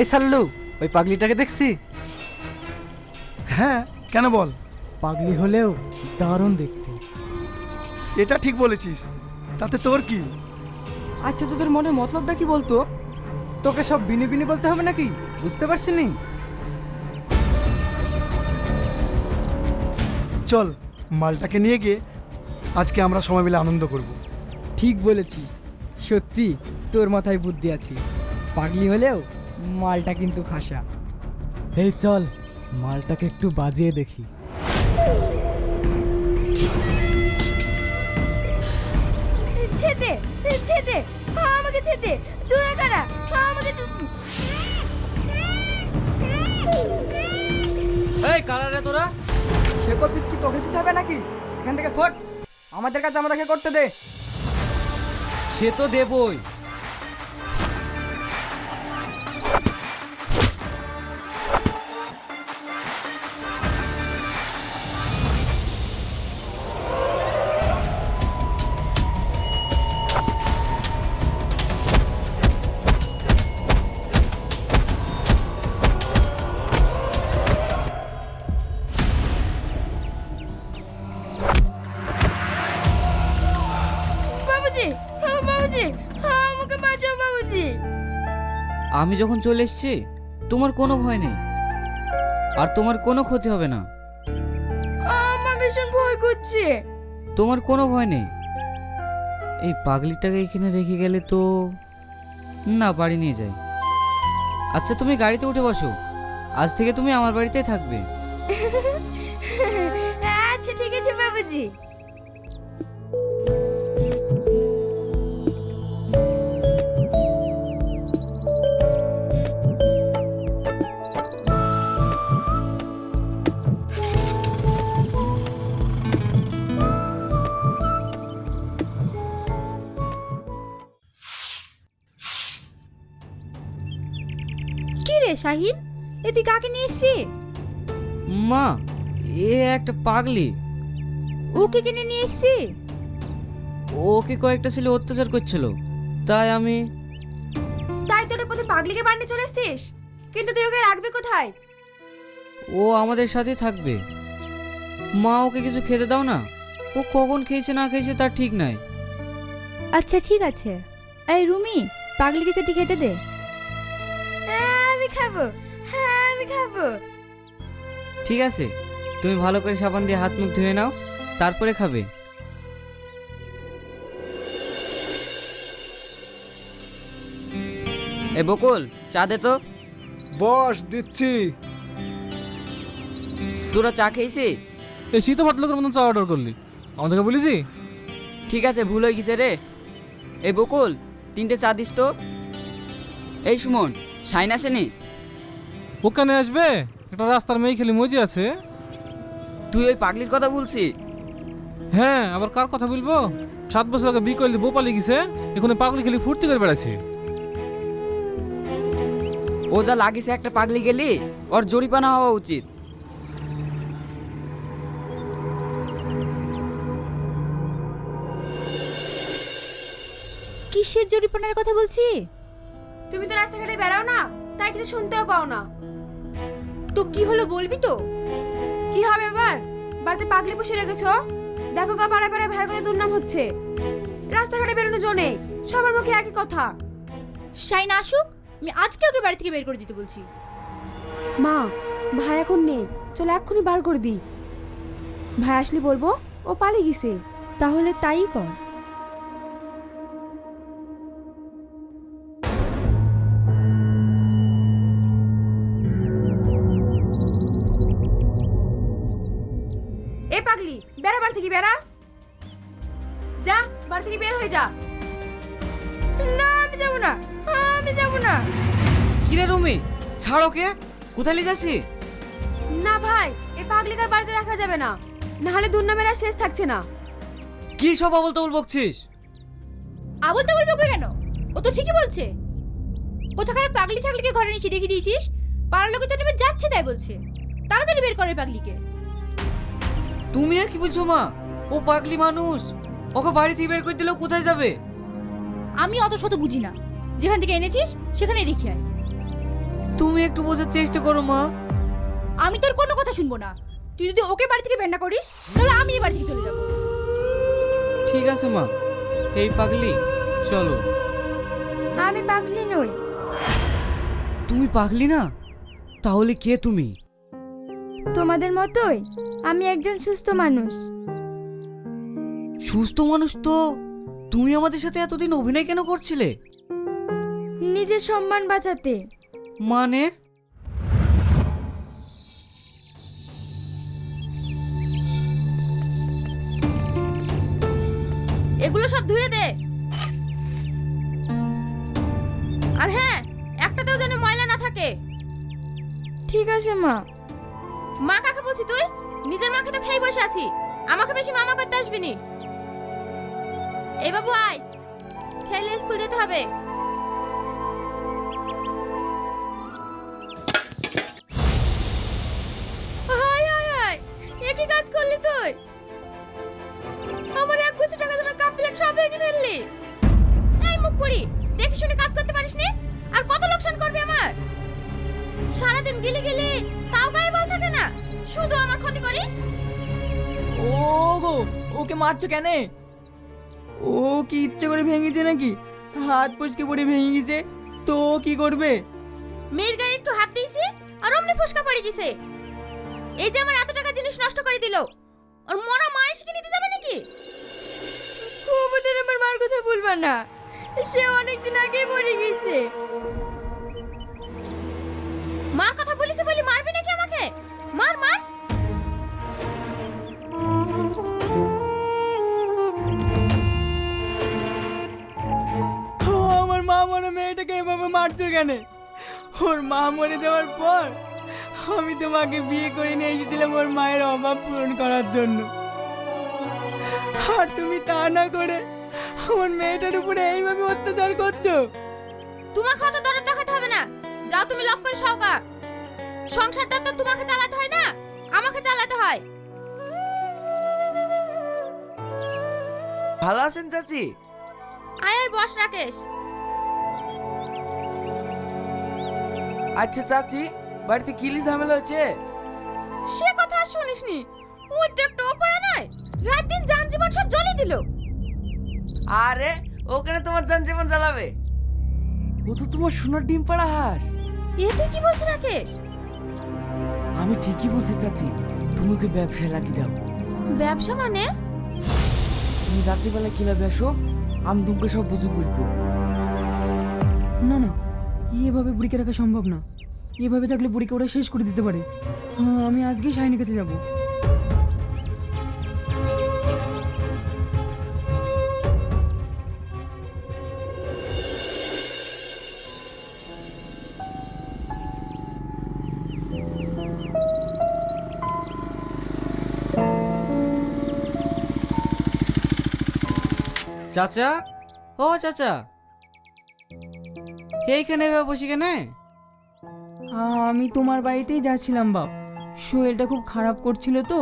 এই সাল্লু ওই পাগলিটাকে দেখছি? হ্যাঁ কেন বল? পাগলি হলেও দারুণ দেখতে। এটা ঠিক বলেছিস তাতে তোর কি? আচ্ছা তোদের মনে মতলবটা কি বলতো? তোকে সব বিনি বিনি বলতে হবে নাকি? বুঝতে পারছি নি? চল মালটাকে নিয়ে গিয়ে আজকে আমরা সময় মিলে আনন্দ করব। ঠিক বলেছিস। সত্যি তোর মাথায় বুদ্ধি আছে। পাগলি হলেও মালটা কিন্তু খাসা। এই চল মালটাকে একটু বাজিয়ে দেখি। ছেদে ছেদে আমাকে ছেদে। তোরা কারা আমাকে এই কারারে তোরা? সে করবি কি তোকে দিতে হবে নাকি? এখান থেকে ফোট। আমাদের কাছে আমাদেরকে করতে দে। সে তো দেবই। আমি যখন চলে এসেছি তোমার কোনো ভয় নেই। আর তোমার কোনো ক্ষতি হবে না। আমার ভীষণ ভয় করছে। তোমার কোনো ভয় নেই। এই পাগলিটাকে এখানে রেখে গেলে তো না বাড়ি নিয়ে যাই। আচ্ছা তুমি গাড়িতে উঠে বসো। আজ থেকে তুমি আমার বাড়িতেই থাকবে। আচ্ছা ঠিক আছে বাবুজি। রে শাহিন? এ তুই কাকে নিয়ে এসছিস? মা এ একটা পাগলি। ওকে কিনে নিয়ে এসছিস? ওকে কয়েকটা ছেলে অত্যাচার করছিল তাই আমি তাই তোর প্রতি পাগলিকে বাড়িতে চলে এসছিস? কিন্তু তুই ওকে রাখবি কোথায়? ও আমাদের সাথেই থাকবে। মা ওকে কিছু খেতে দাও না? ও কখন খেয়েছে না খেয়েছে তার ঠিক নাই। আচ্ছা ঠিক আছে। এই রুমি পাগলিকে সেটি খেতে দে। খাব। হ্যাঁ আমি খাব। ঠিক আছে তুমি ভালো করে সাবান দিয়ে হাত মুখ ধুয়ে নাও তারপরে খাবে। এ বকুল চা দে তো। বস দিচ্ছি। তোরা চা খেয়েছি? এই শীত ভদ্রলোকের মতন চা অর্ডার করলি। আমাদেরকে বলেছি ঠিক আছে ভুল হয়ে গেছে রে। এ বকুল তিনটে চা দিস তো। এই সুমন সাইন আসেনি? ও কেন আসবে? একটা রাস্তার মেয়ে খেলি মজি আছে। তুই ওই পাগলির কথা বলছি হ্যাঁ আবার কার কথা বলব? সাত বছর আগে বিয়ে করলি বউ পালিয়ে গেছে এখন পাগলি খেলি ফুর্তি করে বেড়াচ্ছে। ও যা লাগিছে একটা পাগলি গেলি ওর জরিপানা হওয়া উচিত। কিসের জরিপানার কথা বলছি? তুমি তো রাস্তাঘাটে বেড়াও না তাই কিছু শুনতেও পাও না। তো কি হলো বলবি তো? কি হবে এবার? বাড়িতে পাগলি বসে রেখেছো? দেখো গা পাড়ায় পাড়ায় ভাড়া করে দুর্নাম হচ্ছে। রাস্তাঘাটে বেরোনো জনে সবার মুখে একই কথা। শাইন আসুক। আমি আজকে ওকে বাড়ি থেকে বের করে দিতে বলছি। মা ভাই এখন নেই। চলো এক্ষুনি বার করে দিই। ভাই আসলে বলব ও পালিয়ে গেছে। তাহলে তাই কর। এ পাগলি বেড়া বাড়ি থেকে বেড়া। যা বাড়ি থেকে বের হয়ে যা। না আমি যাব না আমি যাব না। কিরে রুমি ছাড় ওকে কোথায় নিয়ে যাচ্ছি? না ভাই এই পাগলিকার বাড়িতে রাখা যাবে না। না হলে দুর্নামের আর শেষ থাকছে না। কি সব আবল তাবল বকছিস? আবল তাবল বকবে কেন? ও তো ঠিকই বলছে। কোথাকার পাগলি ছাগলিকে ঘরে নিচে রেখে দিয়েছিস? পাড়ার লোকে তো যাচ্ছে তাই বলছে। তাড়াতাড়ি বের করে পাগলিকে। তুমি আর কি বুঝছ মা? ও পাগলি মানুষ। ওকে বাড়ি থেকে বের করে দিলেও কোথায় যাবে? আমি অত শত বুঝি না। যেখান থেকে এনেছিস সেখানে রেখে আয়। তুমি একটু বোঝার চেষ্টা করো মা। আমি তোর কোনো কথা শুনব না। তুই যদি ওকে বাড়ি থেকে বেন্না করিস তাহলে আমি এই বাড়ি থেকে চলে যাব। ঠিক আছে মা। এই পাগলি চলো। আমি পাগলি নই। তুমি পাগলি না? তাহলে কে তুমি? তোমাদের মতোই আমি একজন সুস্থ মানুষ। সুস্থ মানুষ তো তুমি আমাদের সাথে এতদিন অভিনয় কেন করছিলে? নিজের সম্মান বাঁচাতে। মানে? এগুলো সব ধুয়ে দে। আর হ্যাঁ একটাতেও যেন ময়লা না থাকে। ঠিক আছে মা। মা কাকে বলছি তুই? নিজের মাকে তো খেয়ে বসে আছি। আমাকে বেশি মামা করতে আসবি নি। এই বাবু আয়। খেলে স্কুল যেতে হবে। কাজ করলি তুই? আমার এক টাকা এই মুখ দেখে শুনে কাজ করতে পারিস নি আর কত লোকসান করবি আমার? সারাদিন গিলে গিলে তাও গায়ে বল থাকে না। শুধু আমার ক্ষতি করিস। ও গো ওকে মারছো কেন? ও কি ইচ্ছে করে ভেঙেছে নাকি? হাত পুচকে পড়ে ভেঙে গেছে তো ও কি করবে? মেয়ের গায়ে একটু হাত দিয়েছি আর অমনি ফসকা পড়ে গেছে। এই যে আমার এত টাকা জিনিস নষ্ট করে দিল আর মরা মা এসে কি নিতে যাবে নাকি? ওদের আমার মার কথা বলবা না। সে অনেকদিন আগেই মরে গেছে। মার কথা বলিছে বলি মারবি নাকি আমাকে? মার মার। আমার মা মরে মেয়েটাকে এভাবে মারছো কেন? ওর মা মরে যাওয়ার পর আমি তোমাকে বিয়ে করে নিয়ে এসেছিলাম ওর মায়ের অভাব পূরণ করার জন্য। আর তুমি তা না করে আমার মেয়েটার উপরে এইভাবে অত্যাচার করছ। দেখাতে হবে না যাও তুমি লক করে সওগা সংসারটা তো তোমাকে চালাতে হয় না আমাকে চালাতে হয়। ভালো আছেন চাচি? আয় আয় বস রাকেশ। আচ্ছা চাচি বাড়িতে কিলি ঝামেলা হয়েছে? সে কথা আর শুনিসনি। একটা উপায় নাই রাত দিন যান জীবন সব জ্বলে দিল। আরে ওখানে তোমার যান জীবন জ্বালাবে। ও তো তোমার সোনার ডিম পাড়া হাঁস। এ তুই কি বলছিস রাকেশ? আমি ঠিকই বলছি চাচি তুমি ওকে ব্যবসায় লাগিয়ে দাও। ব্যবসা মানে? তুমি রাত্রিবেলা কিলাবে আসো আমি তোমাকে সব বুঝে বলব। না না এভাবে বুড়িকে রাখা সম্ভব না। এভাবে থাকলে বুড়িকে ওরা শেষ করে দিতে পারে। হ্যাঁ, আমি আজকেই শাহিনের কাছে যাব। চাচা? ও চাচা। এইখানে এভাবে বসি কেন? আমি তোমার বাড়িতেই যাচ্ছিলাম বাপ। শরীরটা খুব খারাপ করছিল তো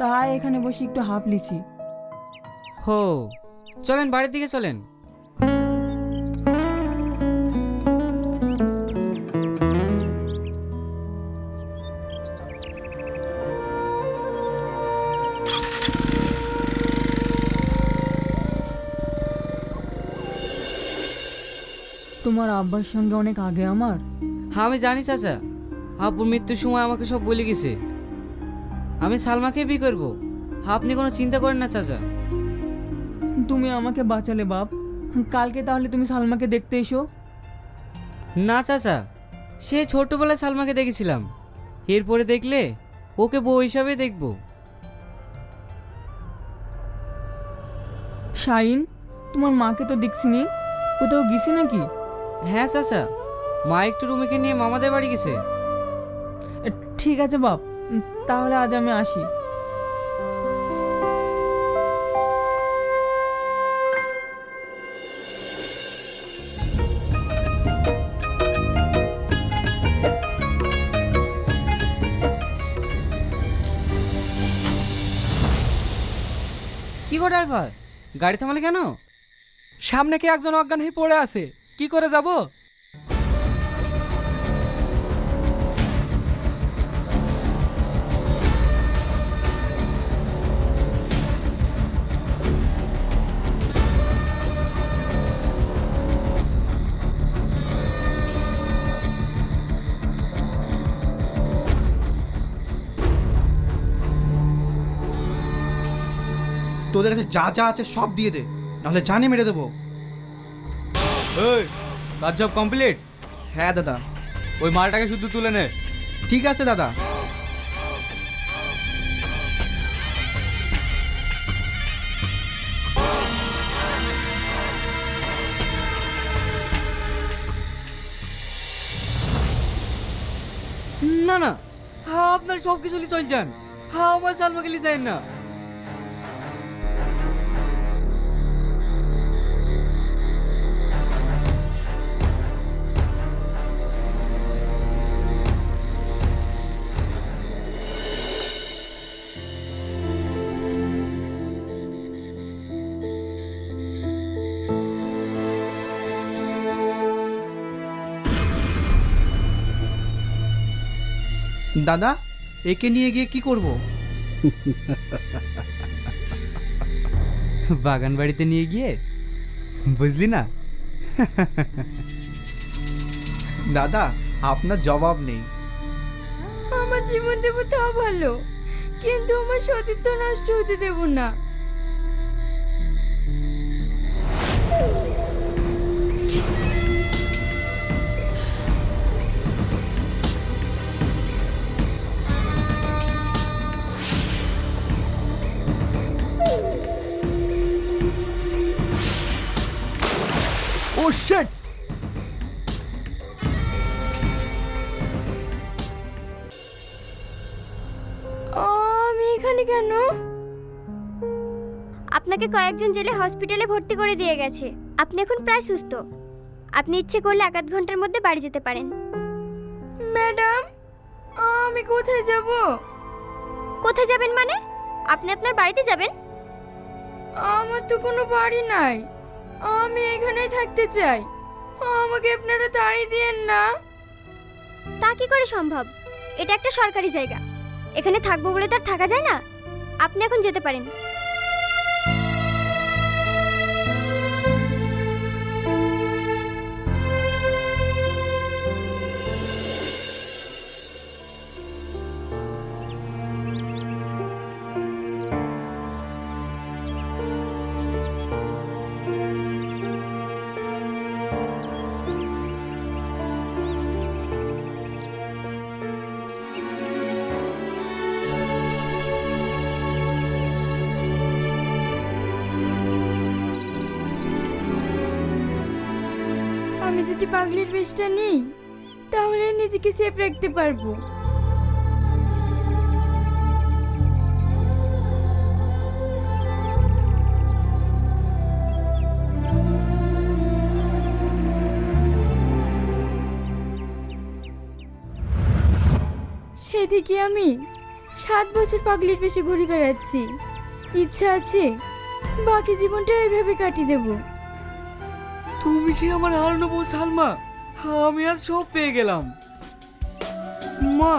তাই এখানে বসে একটু হাঁপ লিছি হো চলেন বাড়ির দিকে চলেন। তোমার আব্বার সঙ্গে অনেক আগে আমার? হ্যাঁ আমি জানি চাচা। আব্বুর মৃত্যুর সময় আমাকে সব বলে গেছে। আমি সালমাকে বিয়ে করব। আপনি কোনো চিন্তা করেন না চাচা। তুমি আমাকে বাঁচালে বাপ। কালকে তাহলে তুমি সালমাকে দেখতে এসো। না চাচা। সে ছোটবেলায় সালমাকে দেখেছিলাম। এরপরে দেখলে ওকে বউ হিসাবে দেখব। শাইন তোমার মাকে তো দেখছিনি কোথাও গেছি নাকি? হ্যাঁ চাচা। মা একটু রুমিকে নিয়ে মামাদের বাড়ি গেছে। ঠিক আছে বাপ। তাহলে আজ আমি আসি। কি গো ড্রাইভার? গাড়ি থামালে কেন? সামনে কি একজন অজ্ঞান হয়ে পড়ে আছে? কি করে যাব? তোদের কাছে যা যা আছে সব দিয়ে দে, নাহলে জানে মেরে দেবো। এই কাজ সব কমপ্লিট হ্যাঁ দাদা। ওই মালটাকে শুধু তুলে নে। ঠিক আছে দাদা। না না। হ্যাঁ আপনার সব কিছু চল যান। হ্যাঁ আমার সালমাকে যায় না। দাদা একে নিয়ে গিয়ে কি করব? বাগান বাড়িতে নিয়ে গিয়ে? বুঝলি না? দাদা আপনার জবাব নেই। আমার জীবন দেবো তা ভালো কিন্তু আমার সতীর্থ নষ্ট হতে দেব না। শিট আমি এখানে কেন? আপনাকে কয়েকজন জেলে হসপিটালে ভর্তি করে দিয়ে গেছে। আপনি এখন প্রায় সুস্থ। আপনি ইচ্ছে করলে এক আধ ঘণ্টার মধ্যে বাড়ি যেতে পারেন। ম্যাডাম আমি কোথায় যাব? কোথায় যাবেন মানে? আপনি আপনার বাড়িতে যাবেন? আমার তো কোনো বাড়ি নাই। আমি এখানেই থাকতে চাই। আমাকে আপনারা তাড়িয়ে দিয়েন না। তা কি করে সম্ভব? এটা একটা সরকারি জায়গা। এখানে থাকব বলে তো আর থাকা যায় না। আপনি এখন যেতে পারেন। আমি যদি পাগলির বেশটা নিই, তাহলে নিজেকে সেফ রাখতে পারব। সেদিকে আমি সাত বছর পাগলির পেশে ঘুরে বেড়াচ্ছি। ইচ্ছা আছে বাকি জীবনটা এইভাবে কাটিয়ে দেবো। তুমি সে আমার হারানো বউ সালমা। আমি আজ সব পেয়ে গেলাম। মা,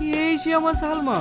এই সে আমার সালমা।